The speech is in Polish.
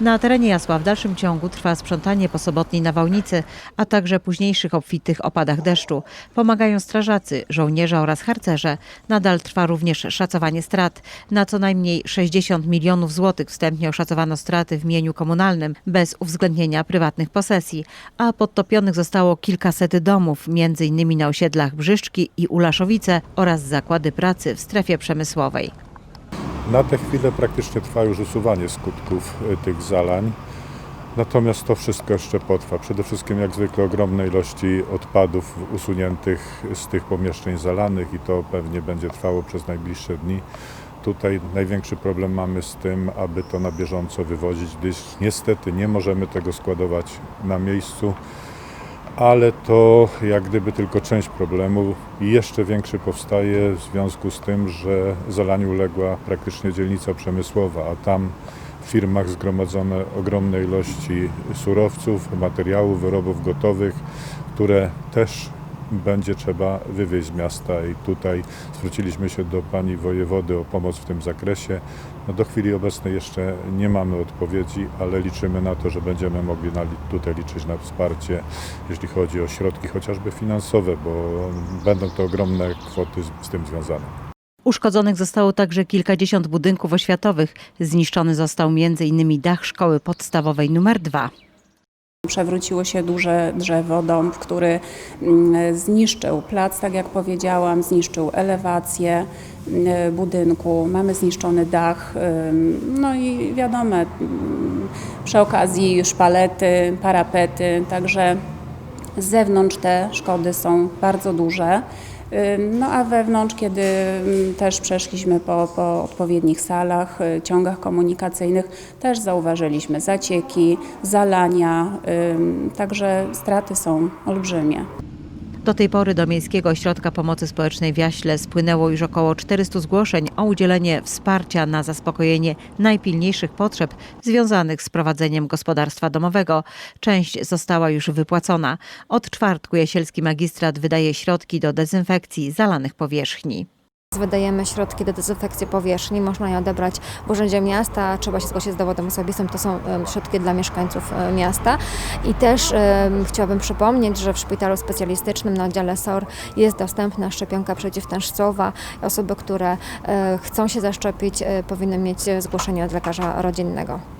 Na terenie Jasła w dalszym ciągu trwa sprzątanie po sobotniej nawałnicy, a także późniejszych obfitych opadach deszczu. Pomagają strażacy, żołnierze oraz harcerze. Nadal trwa również szacowanie strat. Na co najmniej 60 milionów złotych wstępnie oszacowano straty w mieniu komunalnym, bez uwzględnienia prywatnych posesji, a podtopionych zostało kilkaset domów, m.in. na osiedlach Brzyszczki i Ulaszowice oraz zakłady pracy w strefie przemysłowej. Na tę chwilę praktycznie trwa już usuwanie skutków y, tych zalań. Natomiast to wszystko jeszcze potrwa. Przede wszystkim jak zwykle ogromne ilości odpadów usuniętych z tych pomieszczeń zalanych i to pewnie będzie trwało przez najbliższe dni. Tutaj największy problem mamy z tym, aby to na bieżąco wywozić, gdyż niestety nie możemy tego składować na miejscu, ale to jak gdyby tylko część problemu i jeszcze większy powstaje w związku z tym, że zalaniu uległa praktycznie dzielnica przemysłowa, a tam w firmach zgromadzone ogromne ilości surowców, materiałów, wyrobów gotowych, które też będzie trzeba wywieźć z miasta i tutaj zwróciliśmy się do pani wojewody o pomoc w tym zakresie. No do chwili obecnej jeszcze nie mamy odpowiedzi, ale liczymy na to, że będziemy mogli na, tutaj liczyć na wsparcie, jeśli chodzi o środki chociażby finansowe, bo będą to ogromne kwoty z, z tym związane. Uszkodzonych zostało także kilkadziesiąt budynków oświatowych. Zniszczony został m.in. dach szkoły podstawowej nr 2. Przewróciło się duże drzewo, dąb, który mm, zniszczył plac, tak jak powiedziałam, zniszczył elewację mm, budynku, mamy zniszczony dach, no i wiadomo, mm, przy okazji szpalety, parapety, także z zewnątrz te szkody są bardzo duże. No a wewnątrz, kiedy też przeszliśmy po, po odpowiednich salach, y, ciągach komunikacyjnych, też zauważyliśmy zacieki, zalania, także straty są olbrzymie. Do tej pory do Miejskiego Ośrodka Pomocy Społecznej w Jaśle spłynęło już około 400 zgłoszeń o udzielenie wsparcia na zaspokojenie najpilniejszych potrzeb związanych z prowadzeniem gospodarstwa domowego. Część została już wypłacona. Od czwartku Jasielski Magistrat wydaje środki do dezynfekcji zalanych powierzchni. Wydajemy środki do dezynfekcji powierzchni, można je odebrać w Urzędzie Miasta, trzeba się zgłosić z dowodem osobistym, to są środki dla mieszkańców e, miasta. I też chciałabym przypomnieć, że w szpitalu specjalistycznym na oddziale SOR jest dostępna szczepionka przeciwtężcowa. Osoby, które e, chcą się zaszczepić, e, powinny mieć zgłoszenie od lekarza rodzinnego.